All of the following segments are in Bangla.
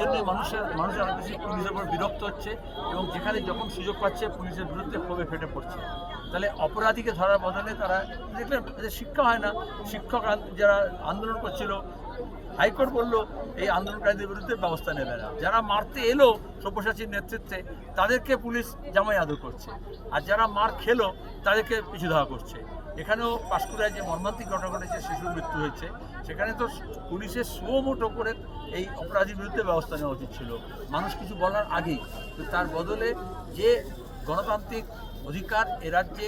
জন্যই মানুষের মানুষের অনেক বেশি পুলিশের উপর বিরক্ত হচ্ছে এবং যেখানে যখন সুযোগ পাচ্ছে পুলিশের বিরুদ্ধে ক্ষোভে ফেটে পড়ছে। তাহলে অপরাধীকে ধরার বদলে তারা, দেখলেন শিক্ষা হয় না। শিক্ষক যারা আন্দোলন করছিল হাইকোর্ট বলল, এই আন্দোলনকারীদের বিরুদ্ধে ব্যবস্থা নেবে না। যারা মারতে এলো সব্যসাচীর নেতৃত্বে, তাদেরকে পুলিশ জামাই আদর করছে। আর যারা মার খেলো, তাদেরকে পিছু ধাওয়া করছে। এখানেও পাঁশকুড়ায় যে মর্মান্তিক ঘটনা ঘটেছে, শিশুর মৃত্যু হয়েছে, সেখানে তো পুলিশের সুমোটো করে এই অপরাধীর বিরুদ্ধে ব্যবস্থা নেওয়া উচিত ছিল। মানুষ কিছু বলার আগেই, তো তার বদলে যে গণতান্ত্রিক অধিকার এ রাজ্যে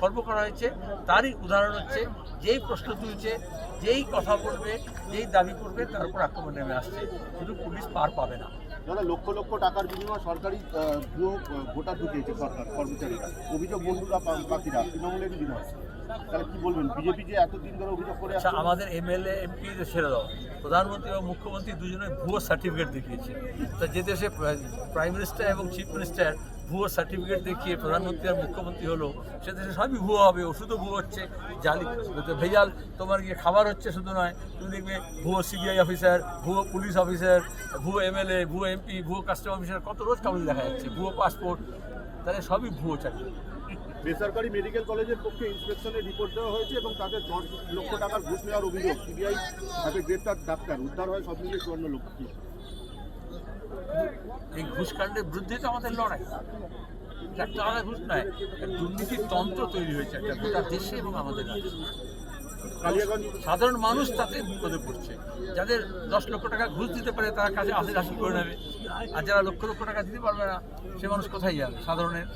খর্ব করা হয়েছে। তারই উদাহরণ হচ্ছে যেই প্রশ্ন তুলছে যেই কথা বলবে যেই দাবি করবে তার উপর আক্রমণ নেমে আসছে। শুধু পুলিশ পার পাবে না। দাদা লক্ষ লক্ষ টাকার বিনিময়ে সরকারি ভুয়ো ভোটার ঢুকিয়েছে সরকার কর্মচারীরা। অভিযোগ বন্ধুরা পাখিরা তৃণমূলেরই বিনয় তাহলে কি বলবেন? বিজেপি যে এতদিন ধরে অভিযোগ করে আচ্ছা আমাদের এমএলএ এমপি ছেড়ে দাও। প্রধানমন্ত্রী এবং মুখ্যমন্ত্রী দুজনে ভুয়ো সার্টিফিকেট দেখিয়েছে। তা যে দেশে প্রাইম মিনিস্টার এবং চিফ মিনিস্টার ভুয়ো সার্টিফিকেট দেখিয়ে প্রধানমন্ত্রী আর মুখ্যমন্ত্রী হলো, সে দেশে সবই ভুয়ো হবে, ওষুধও ভুয়ো হচ্ছে, জালি ভেজাল, তোমার গিয়ে খাবার হচ্ছে শুধু নয়, তুমি দেখবে ভুয়ো সিবিআই অফিসার ভুয়ো পুলিশ অফিসার ভুয়ো এমএলএ ভুয়ো এমপি ভুয়ো কাস্টম অফিসার কত রোজ কাগজ দেখা যাচ্ছে, ভুয়ো পাসপোর্ট তাহলে সবই ভুয়ো চাকরি। বেসরকারি মেডিকেল কলেজের পক্ষে ইন্সপেকশনে রিপোর্ট দেওয়া হয়েছে এবং তাদের দশ লক্ষ টাকার ঘুষ নেওয়ার অভিযোগ সিবিআই হাতে গ্রেপ্তার ডাক্তার, উদ্ধার হয় সব মিলিয়ে চুয়ান্ন লক্ষ। এই ঘুষকাণ্ডের বিরুদ্ধে তো আমাদের লড়াই। একটা আলাদা ঘুষ নয় দুর্নীতির তন্ত্র তৈরি হয়েছে একটা গোটা দেশে এবং আমাদের সাধারণ মানুষ তাতে বিপদে পড়ছে। যাদের দশ লক্ষ টাকা ঘুষ দিতে পারে তারা কাছে আসে হাসি করে নেবে। আর যারা লক্ষ লক্ষ টাকা দিতে পারবে না সে মানুষ কোথায় যাবে? সাধারণের।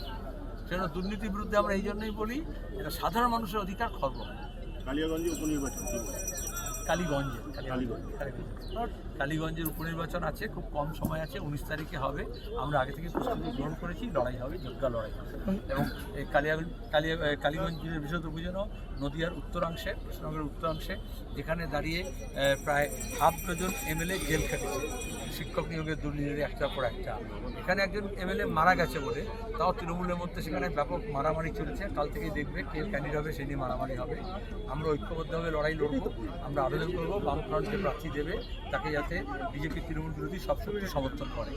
সেজন্য দুর্নীতির বিরুদ্ধে আমরা এই জন্যই বলি এটা সাধারণ মানুষের অধিকার খর্ব। কালিয়াগঞ্জে উপনির্বাচন? কালীগঞ্জে কালীগঞ্জ। কালীগঞ্জের উপনির্বাচন আছে খুব কম সময় আছে উনিশ তারিখে হবে। আমরা আগে থেকে প্রস্তুতি গ্রহণ করেছি লড়াই হবে যোগ্যা লড়াই হবে। এবং এই কালিয়াগঞ্জ কালিয়া এ, কালীগঞ্জ জেলার বিশদ অভিযানও নদিয়ার উত্তরাংশে কৃষ্ণনগরের উত্তরাংশে এখানে দাঁড়িয়ে প্রায় হাফ ডজন এমএলএ জেল খেটেছে। শিক্ষক নিয়োগের দুর্নীতির একটার পর একটা। এখানে একজন এমএলএ মারা গেছে বলে তাও তৃণমূলের মধ্যে সেখানে ব্যাপক মারামারি চলছে। কাল থেকেই দেখবে কে ক্যান্ডিডেট হবে সেই নিয়ে মারামারি হবে। আমরা ঐক্যবদ্ধভাবে লড়াই লড়বো আমরা আবেদন করব বামফ্রন্ট যে প্রার্থী দেবে তাকে যাতে বিজেপি তৃণমূল বিরোধী সব শক্তি সমর্থন করে।